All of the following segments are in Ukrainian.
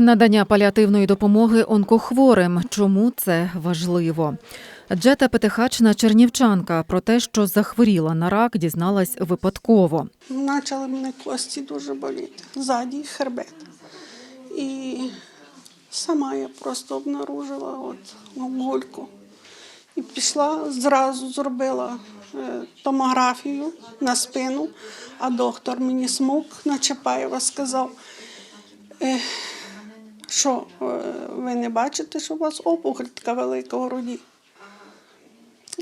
Надання паліативної допомоги онкохворим. Чому це важливо? Джета Петихачна чернівчанка про те, що захворіла на рак, дізналась випадково. Почали мене кості дуже боліти, ззаді хребет. І сама я просто обнаружила от гульку. І пішла, зразу зробила е, томографію на спину, а доктор мені смук на Чапаєва сказав, е, що е, ви не бачите, що у вас опухоль така велика в груді.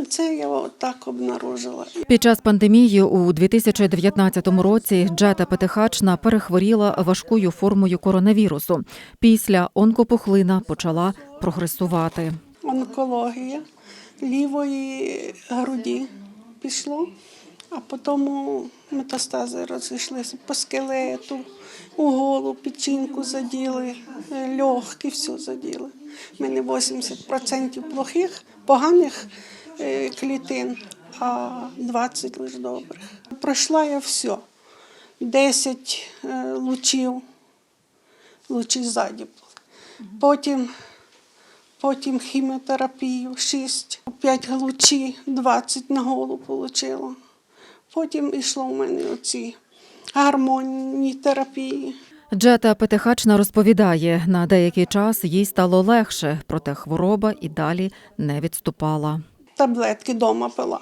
Це я так обнаружила. Під час пандемії у 2019 році Джета Петихачна перехворіла важкою формою коронавірусу. Після онкопухлина почала прогресувати. онкологія лівої груді пішло, а потім метастази розійшлися по скелету, у голову, печінку заділи, е, легкі, все заділи. У мене 80% плохих, поганих е, клітин, а 20 лише добрих. Пройшла я все. 10 е, лучів, лучі ззаді. Потім Потім хіміотерапію 6, 5 глучі, 20 на голову отримала. Потім йшло в мене оці гармонні терапії. Джета Петихачна розповідає, на деякий час їй стало легше, проте хвороба і далі не відступала. Таблетки вдома пила.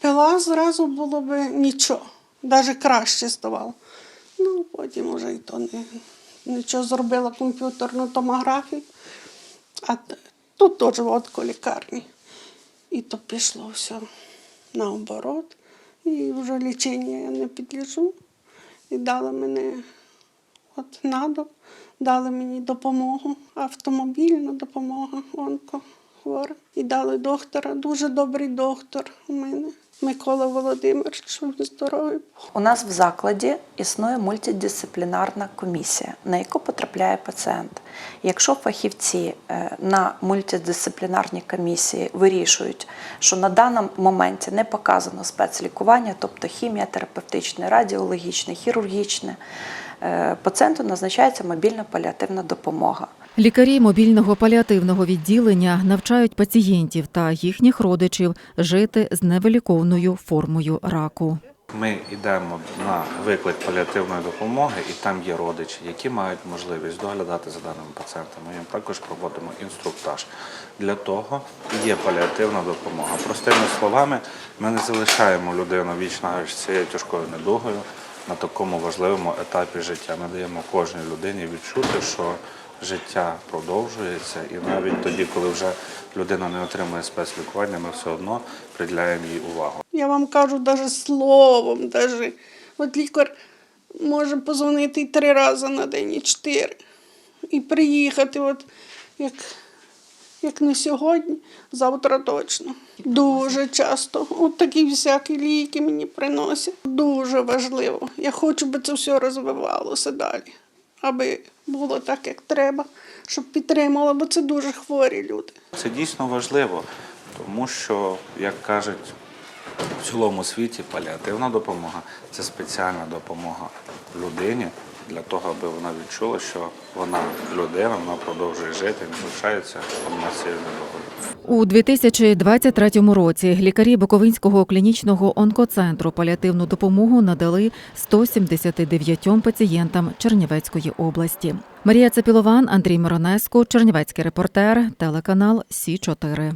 Пила зразу було б нічого, навіть краще ставало. Ну, потім вже і то не, нічого зробила комп'ютерну томографію, а тут теж водко лікарні. І то пішло все наоборот. І вже лічення я не підліжу. І дали мене от надо, дали мені допомогу, автомобільну допомогу онкохворим. І дали доктора, дуже добрий доктор у мене, Микола Володимирович, здоровий. У нас в закладі існує мультидисциплінарна комісія, на яку потрапляє пацієнт. Якщо фахівці е, на мультидисциплінарній комісії вирішують, що на даному моменті не показано спецлікування, тобто хімія, терапевтичне, радіологічне, хірургічне, пацієнту назначається мобільна паліативна допомога. Лікарі мобільного паліативного відділення навчають пацієнтів та їхніх родичів жити з невиліковною формою раку. Ми йдемо на виклик паліативної допомоги, і там є родичі, які мають можливість доглядати за даними пацієнтами. Ми їм також проводимо інструктаж. Для того є паліативна допомога. Простими словами, ми не залишаємо людину вічно з цією тяжкою недугою на такому важливому етапі життя. Ми даємо кожній людині відчути, що життя продовжується, і навіть тоді, коли вже людина не отримує спецлікування, ми все одно приділяємо їй увагу. Я вам кажу навіть словом, даже. От лікар може позвонити три рази на день, і чотири. І приїхати, от як, як не сьогодні, завтра точно. Дуже часто. От такі всякі ліки мені приносять. Дуже важливо. Я хочу, щоб це все розвивалося далі, аби було так, як треба, щоб підтримала, бо це дуже хворі люди. Це дійсно важливо, тому що, як кажуть, в цілому світі паліативна допомога це спеціальна допомога людині для того, аби вона відчула, що вона людина, вона продовжує жити не залишається цією недугою. У 2023 році лікарі Буковинського клінічного онкоцентру паліативну допомогу надали 179 пацієнтам Чернівецької області. Марія Цепілован, Андрій Миронеско, Чернівецький репортер, телеканал Сі 4